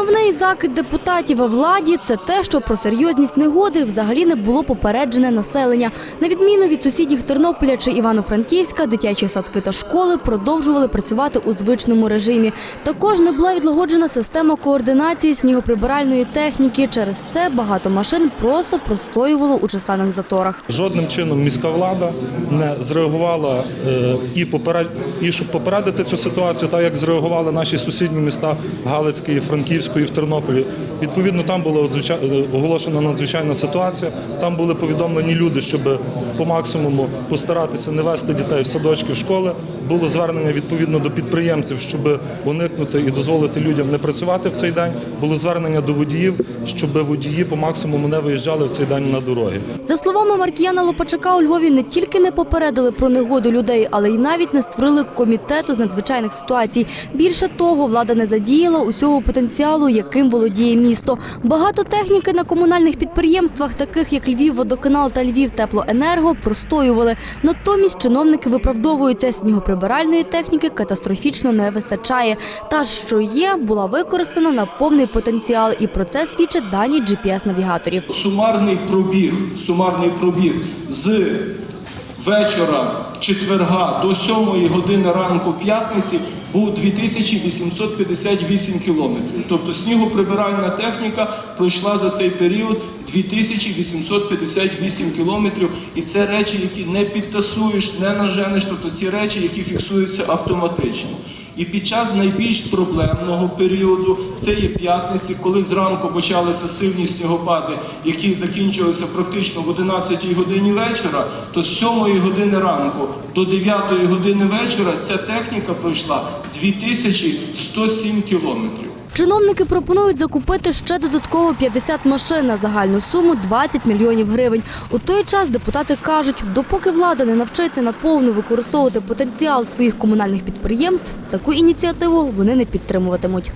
Основний закид депутатів владі це те, що про серйозність негоди взагалі не було попереджене населення. На відміну від сусідніх Тернополя чи Івано-Франківська, дитячі садки та школи продовжували працювати у звичному режимі. Також не була відлагоджена система координації снігоприбиральної техніки. Через це багато машин просто простоювало у численних заторах. Жодним чином міська влада не зреагувала е, і поперед і щоб попередити цю ситуацію, так як зреагували наші сусідні міста Галицьке, і І в Тернополі. Відповідно, там була е, оголошена надзвичайна ситуація. Там були повідомлені люди, щоб по максимуму постаратися не вести дітей в садочки, в школи. Було звернення відповідно до підприємців, щоб уникнути і дозволити людям не працювати в цей день. Було звернення до водіїв, щоб водії по максимуму не виїжджали в цей день на дороги. За словами Маркіяна Лопачака, у Львові не тільки не попередили про негоду людей, але й навіть не створили комітету з надзвичайних ситуацій. Більше того, влада не задіяла усього потенціалу, яким володіє місто. Багато техніки на комунальних підприємствах, таких як Львівводоканал та Львівтеплоенерго, простоювали. Натомість чиновники виправдовуються, снігоприбиральної техніки катастрофічно не вистачає. Та що є, була використана на повний потенціал, і про це свідчать дані GPS-навігаторів. Сумарний пробіг, сумарний пробіг з вечора четверга до 7 години ранку п'ятниці був 2858 кілометрів. Тобто снігоприбиральна техніка пройшла за цей період 2858 кілометрів. І це речі, які не підтасуєш, не наженеш, тобто ці речі, які фіксуються автоматично. І під час найбільш проблемного періоду, це є п'ятниці, коли зранку почалися сильні снігопади, які закінчилися практично в 11 годині вечора, то з 7 години ранку до 9 години вечора ця техніка пройшла 2107 кілометрів. Чиновники пропонують закупити ще додатково 50 машин на загальну суму 20 мільйонів гривень. У той час депутати кажуть, допоки влада не навчиться наповну використовувати потенціал своїх комунальних підприємств, таку ініціативу вони не підтримуватимуть.